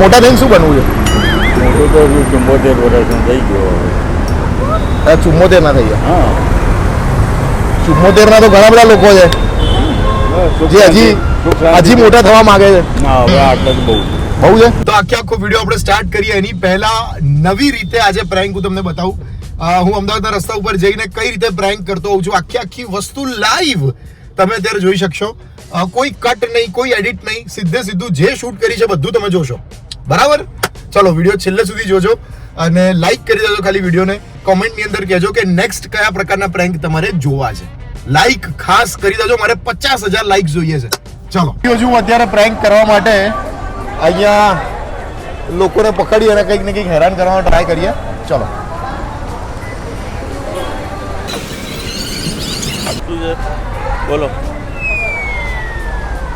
મોટા થઈને શું બનવું મોટું ચુંબોતેર વર્ષનું થઈ ગયો છે ચુમ્મોતેર ના થઈ ગયા? હા. ચુમ્મોતેર ના તો ઘણા બધા લોકો છે. જે હજી. હજી મોટા થવા માંગે છે. બહુ. છે? તો આખે આખો વીડિયો આપણે સ્ટાર્ટ કરીએ. એની પહેલા નવી રીતે આજે પ્રેન્ક હું તમને બતાવું. હું અમદાવાદના રસ્તા ઉપર જઈને કઈ રીતે પ્રેન્ક કરતો હોઉં છું આખી આખી વસ્તુ લાઈવ તમે અત્યારે જોઈ શકશો. કોઈ કટ નહીં કોઈ એડિટ નહીં. સીધે સીધું જે શૂટ કરી છે બધું તમે જોશો. બરાબર? ચલો વીડિયો છેલ્લે સુધી જોજો અને લાઈક કરી દેજો ખાલી વિડીયોને. કોમેન્ટની અંદર કહેજો કે નેક્સ્ટ કયા પ્રકારના પ્રેન્ક તમારે જોવા છે. લાઈક ખાસ કરી દેજો મારે પચાસ હજાર લાઈક જોઈએ છે. ચલો. હજુ અત્યારે પ્રેન્ક કરવા માટે અહીંયા લોકોને પકડી અને કંઈક ને કંઈક હેરાન કરવાનો ટ્રાય કરીએ. ચલો. બોલો.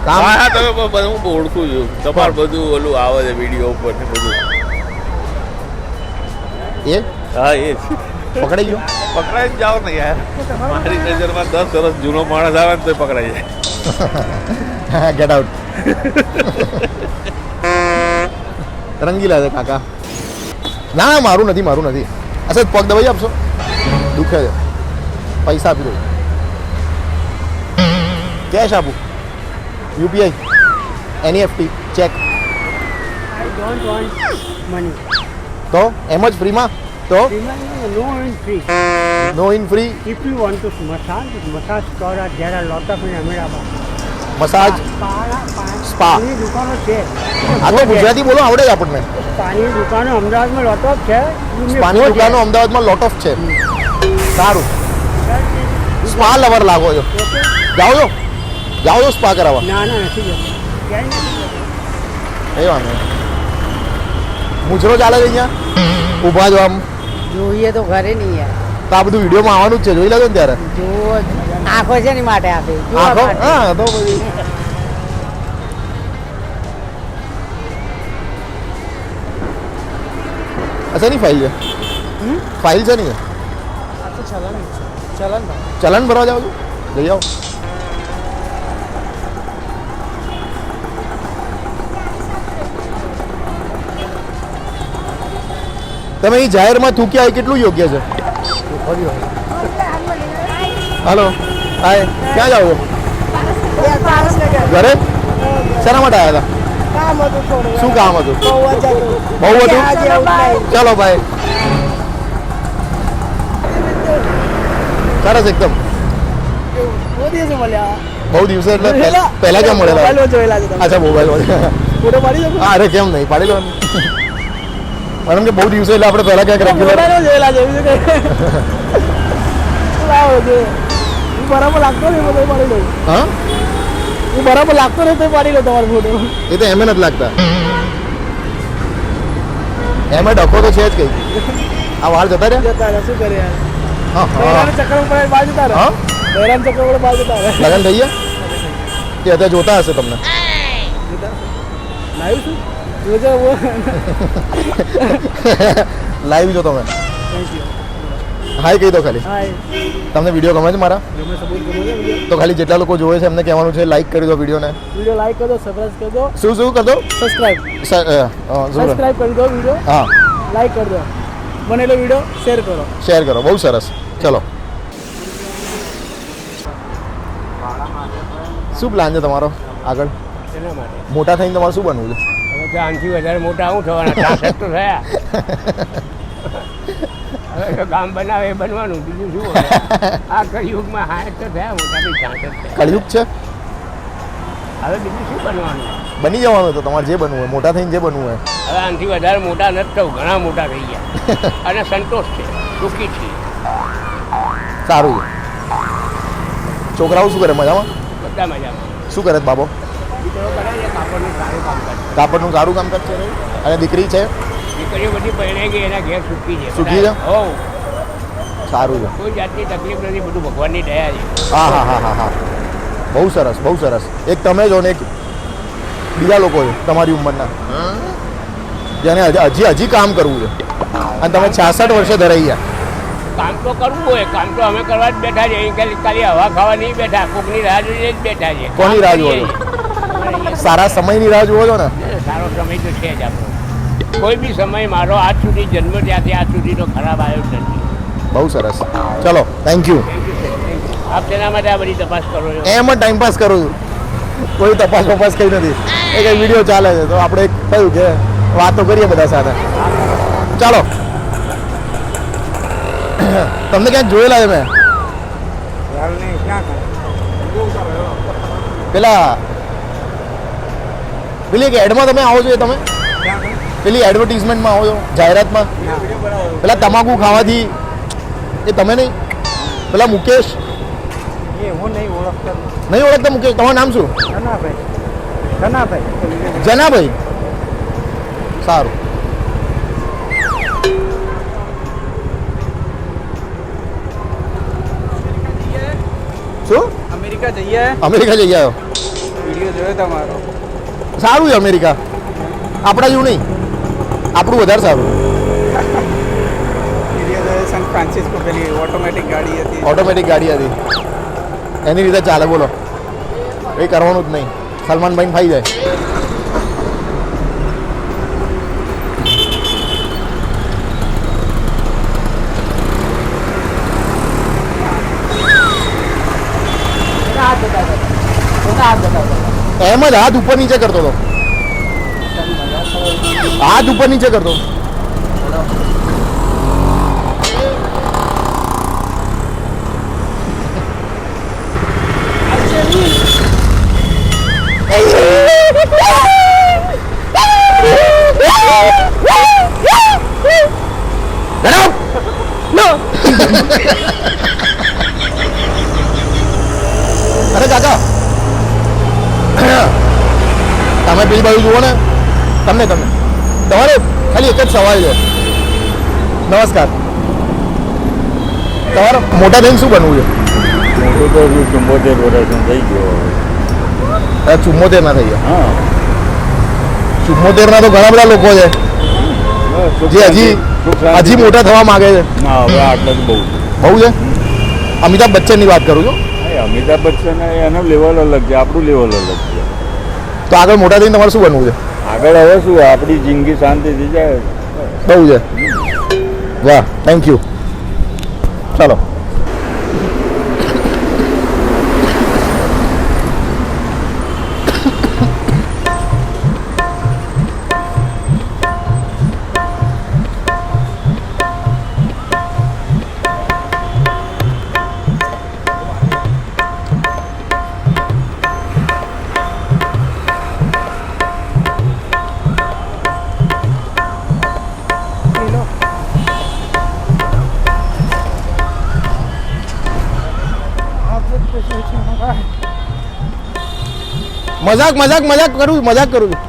કામ હા હા તમે બ- બ- હું ઓળખું છું. તમારું બધું ઓલું આવે છે વીડિયો ઉપર ને બધું. એ? હા એ પકડાઈ ગયો? પકડાઈ જ જાઓ ને યાર. મારી નજરમાં દસ વર્ષ જૂનો માણસ આવે ને તો પકડાઈ જાય. ગેટ આઉટ રંગીલા છે કાકા. ના ના મારું નથી મારું નથી. અસર પગ દબાઈ આપશો? દુખે છે. પૈસા આપી દો કેશ આપું. UPI NEFT cheque I don't want money. તો એમ જ ફ્રીમાં તો no in free. No in free If you want to massage, massage store, there are lot of in Ahmedabad. Massage spa દુકાનો છે આ તો ગુજરાતી બોલો આવડે જ આપણને પાણીની દુકાનો અમદાવાદમાં lot of છે go દુકાનો. અમદાવાદમાં લોટ ઓફ છે સારું સ્પા લવર લાગો છો જાઓ છો જાઓ છો સ્પા કરાવવા ના ના નથી જતું ક્યાંય નથી જતું. એ વાંધો મુજરો ચાલે છે અહીંયા ઊભા જો આમ જોઈએ તો ઘરે નહીં યાર તો આ બધું વિડીયોમાં આવવાનું જ છે જોઈ લેજો ને ત્યારે જો. આંખો છે ને માટે આપે આખો. હા તો પછી અચ્છા ની ફાઇલ છે ફાઇલ છે ને તો ચલણ ભરવા જાવ છો જઈ આવો તમે એ જાહેરમાં થૂક્યા એ કેટલું યોગ્ય છે? હાલો હાય ક્યાં જાવ ઘરે? શેના માટે આવ્યા હતા? શું કામ હતું? બહુ હતું ચાલો ભાઈ. સરસ એકદમ. બહુ દિવસે એટલે પહેલા ક્યાં મળેલા? અચ્છા મોબાઈલ અરે કેમ નહીં પાડી લો કારણ કે બહુ દિવસે એટલે આપણે પહેલા ક્યાંક રેગ્યુલર બરાબર લાગતો નહીં તો પાડી લો. હા? એ બરાબર લાગતો નહીં તો પાડી લો તમારો ફોટો એ તો એમ નથી લાગતા. એમે ડખો તો છે જ કઈ આ વાળ જતા રહ્યા? જતા રહ્યા શું કરે યાર? હા હા. બહેરાના ચક્કર ઉપર જતા ચક્કર ઉપર જતા લગન થઈ ગયા? કે અત્યારે જોતા હશે તમને. લાવ્યું છું. જોજો. લાઈવ જો તમે. થેન્ક યુ હાય કહી દો ખાલી. હાય તમને વીડિયો ગમે છે મારા? તો ખાલી જેટલા લોકો જોવે છે એમને કહેવાનું છે લાઈક કરી દો વિડીયોને વીડિયો લાઈક કરી દો સબસ્ક્રાઇબ કરી દો શું શું કરી દો સબસ્ક્રાઇબ? સબસ્ક્રાઇબ કરી? દો વીડિયો હા. લાઈક કરી દો બનેલો વીડિયો શેર કરો. શેર કરો. બહુ સરસ. ચલો. શું પ્લાન છે તમારો આગળ? મોટા થઈને તમારે શું બનવું છે? તો વધારે મોટા હું થવાના? છાસઠ તો થયા. હવે તો ગામ બનાવે એ બનવાનું બીજું શું આ કળિયુગમાં હાથ તો થયા મોટા બી છાસઠ થયા. કળિયુગ છે? હવે બીજું શું બનવાનું? બની જવાનું તો તમારે જે બનવું હોય મોટા થઈને જે બનવું હોય. હવે આનાથી વધારે મોટા નથી થવું ઘણા મોટા થઈ ગયા. અને સંતોષ છે સુખી છે સારું છોકરાઓ શું કરે મજામાં? બધા મજામાં. શું કરે બાબો? દીકરો કરે છે કાપડનું કાપડનું સારું કામ કરશે અને દીકરી છે? દીકરીઓ બધી પરણાઈ ગઈ એના ઘેર સુખી છે. સુખી છે? હો સારું છે. કોઈ જાતની તકલીફ નથી બધું ભગવાનની દયા છે. હા હા હા હા હા. બહુ સરસ બહુ સરસ. એક તમે જો ને એક બીજા લોકો તમારી ઉંમરના. જેને હજી હજી કામ કરવું છે. અને તમે છાસઠ વર્ષે ધરાઈ ગયા. કામ તો કરવું હોય કામ તો અમે કરવા જ બેઠા છે ખાલી હવા ખાવા નહીં બેઠા કોકની રાહ જોઈને જ બેઠા છે કોની રાહ? છો સારા સમયની રાહ જુઓ છો ને? સારો સમય તો છે જ આપણો. કોઈ બી સમય મારો આજ સુધી જન્મ ત્યાંથી આજ સુધીનો ખરાબ આવ્યો જ નથી. બહુ સરસ. ચલો થેન્ક યુ આપ તેના માટે આ બધી તપાસ કરો છો? એમ જ ટાઈમ પાસ કરું છું. કોઈ તપાસ વપાસ કઈ નથી. એ કઈ વીડિયો ચાલે છે તો આપણે કહ્યું કે વાતો કરીએ બધા સાથે. ચાલો. તમને ક્યાંક જોયેલા છે મેં? પેલા પેલી એક એડમાં તમે આવો છો એ તમે? પેલી એડવર્ટીઝમેન્ટમાં આવો છો? જાહેરાતમાં? પેલા તમાકુ ખાવાથી એ તમે નહીં? પેલા મુકેશ? એ હું નહીં ઓળખતો. નહીં ઓળખતા મુકેશ? તમારું નામ શું? ધનાભાઈ ધનાભાઈ જનાભાઈ? સારું. શું? અમેરિકા જઈએ. અમેરિકા જઈ આવ્યો. વીડિયો જોયો તમારો. સારું છે અમેરિકા. આપણા જેવું નહીં. આપણું વધારે સારું. વીડિયો જોયો સેન ફ્રાન્સિસ્કો પેલી ઓટોમેટિક ગાડી હતી. ઓટોમેટિક ગાડી હતી. એની રીતે ચાલે બોલો. એ કરવાનું જ નહીં. સલમાનભાઈ ખાઈ જાય. એમ જ હાથ ઉપર નીચે કરતો હતો હાથ ઉપર નીચે કરતો અરે પેલી બાજુ જુઓ ને. તમને તમે તમારે ખાલી એક જ સવાલ છે. નમસ્કાર. તમારે મોટા થઈને શું બનવું છે? મોટું તો હજુ ચુંબોતેર વર્ષનું થઈ ગયો ચુમ્મોતેર ના થઈ ગયા. હા. ચુમ્મોતેર ના તો ઘણા બધા લોકો છે. જે હજી હજી મોટા થવા માંગે છે. બહુ બહુ છે? અમિતાભ બચ્ચનની વાત કરું છું. અમિતાભ બચ્ચન એનો લેવલ અલગ છે આપણું લેવલ અલગ છે. તો આગળ મોટા થઈને તમારે શું બનવું છે? આગળ હવે શું આપણી જિંદગી શાંતિથી જાય. બહુ છે. વાહ થેન્ક યુ ચાલો. મજાક મજાક મજાક કરું મજાક કરું છું.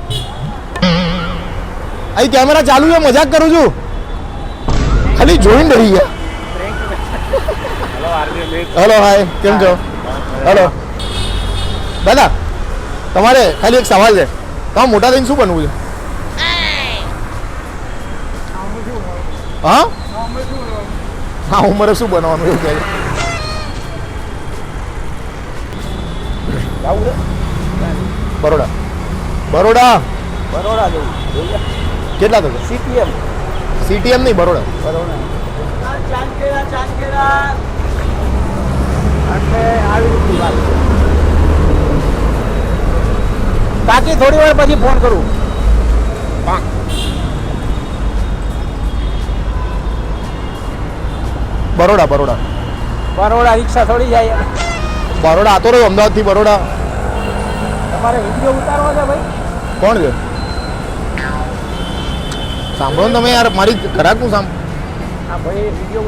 અહીં કેમેરા ચાલુ છે, મજાક કરું છું. ખાલી જોઈને રહી ગયા. હેલો હાય કેમ છો? હેલો દાદા, તમારે ખાલી એક સવાલ છે. તમે મોટા થઈને શું બનવું છે? હા? હા, ઉંમરે શું બનવાનું એવું કહે છે? બરોડા. બરોડા. બરોડા જવું. કેટલા થશે સીટીએમ સીટીએમ નહીં બરોડા. બરોડા. બાકી થોડી વાર પછી ફોન કરું. બરોડા બરોડા. બરોડા રિક્ષા થોડી જાય. બરોડા આતો રહ્યો અમદાવાદથી બરોડા. તમારે વીડિયો ઉતારવો છે ભાઈ? કોણ છે? સાંભળો તમે યાર મારી ખરાબ સાંભળો સાંભ હા ભાઈ વીડિયો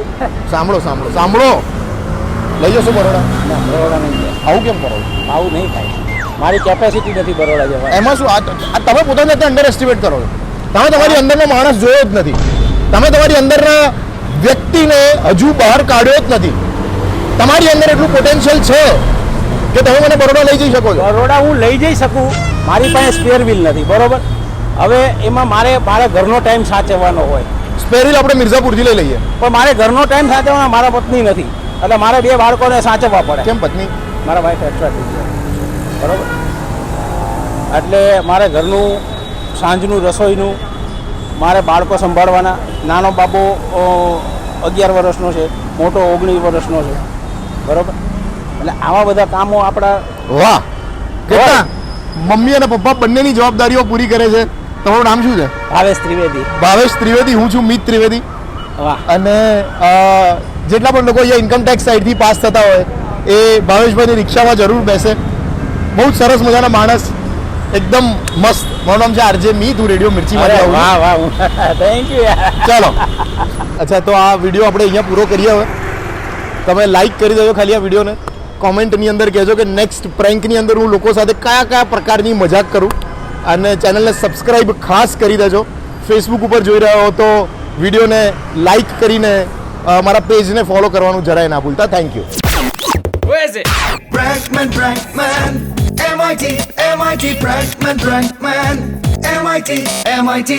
સાંભળો સાંભળો સાંભળો. લઈ જશો બરોડા? ના બરોડા નહીં આવું કેમ કરો? આવું નહીં થાય. મારી કેપેસિટી નથી બરોડા જવા એમાં શું આ તમે પોતાને અંડર એસ્ટિમેટ કરો છો. તમે તમારી અંદરનો માણસ જોયો જ નથી. તમે તમારી અંદરના વ્યક્તિને હજુ બહાર કાઢ્યો જ નથી. તમારી અંદર એટલું પોટેન્શિયલ છે. કે તમે મને બરોડા લઈ જઈ શકો છો? બરોડા હું લઈ જઈ શકું. મારી પાસે સ્પેર વ્હીલ નથી બરોબર? હવે એમાં મારે મારે ઘરનો ટાઈમ સાચવવાનો હોય. સ્પેરિલ આપણે મિર્ઝાપુરથી લઈ લઈએ. પણ મારે ઘરનો ટાઈમ સાચવવાનો મારા પત્ની નથી. એટલે મારે બે બાળકોને સાચવવા પડે. કેમ પત્ની? મારા વાઈફ એક્સ્ટ્રા થઈ ગયા. બરોબર? એટલે મારે ઘરનું સાંજનું રસોઈનું મારે બાળકો સંભાળવાના. નાનો બાબો અગિયાર વર્ષનો છે મોટો ઓગણીસ વર્ષનો છે. બરોબર? એટલે આવા બધા કામો આપણા વાહ. કેટલા? મમ્મી અને પપ્પા બંનેની જવાબદારીઓ પૂરી કરે છે. તમારું નામ શું છે? ભાવેશ ત્રિવેદી. ભાવેશ ત્રિવેદી હું છું મિત ત્રિવેદી. વાહ. અને જેટલા પણ લોકો અહીંયા ઇન્કમ ટેક્સ સાઈડથી પાસ થતા હોય એ ભાવેશભાઈની રિક્ષામાં જરૂર બેસે. બહુ જ સરસ મજાના માણસ. એકદમ મસ્ત. મારું નામ છે આરજે મી હું રેડિયો આવું છું. વાહ વાહ. થેન્ક યુ ચાલો. અચ્છા તો આ વીડિયો આપણે અહીંયા પૂરો કરીએ હવે. તમે લાઈક કરી દેજો ખાલી આ વિડીયોને. કોમેન્ટની અંદર કહેજો કે નેક્સ્ટ પ્રેન્કની અંદર હું લોકો સાથે કયા કયા પ્રકારની મજાક કરું અને ચેનલને સબસ્ક્રાઈબ ખાસ કરી દેજો. ફેસબુક ઉપર જોઈ રહ્યા હો તો વિડીયોને લાઈક કરીને મારા પેજને ફોલો કરવાનું જરાય ના ભૂલતા. Thank you Prankman, Prankman, MIT, MIT, Brankman, Brankman, MIT, MIT.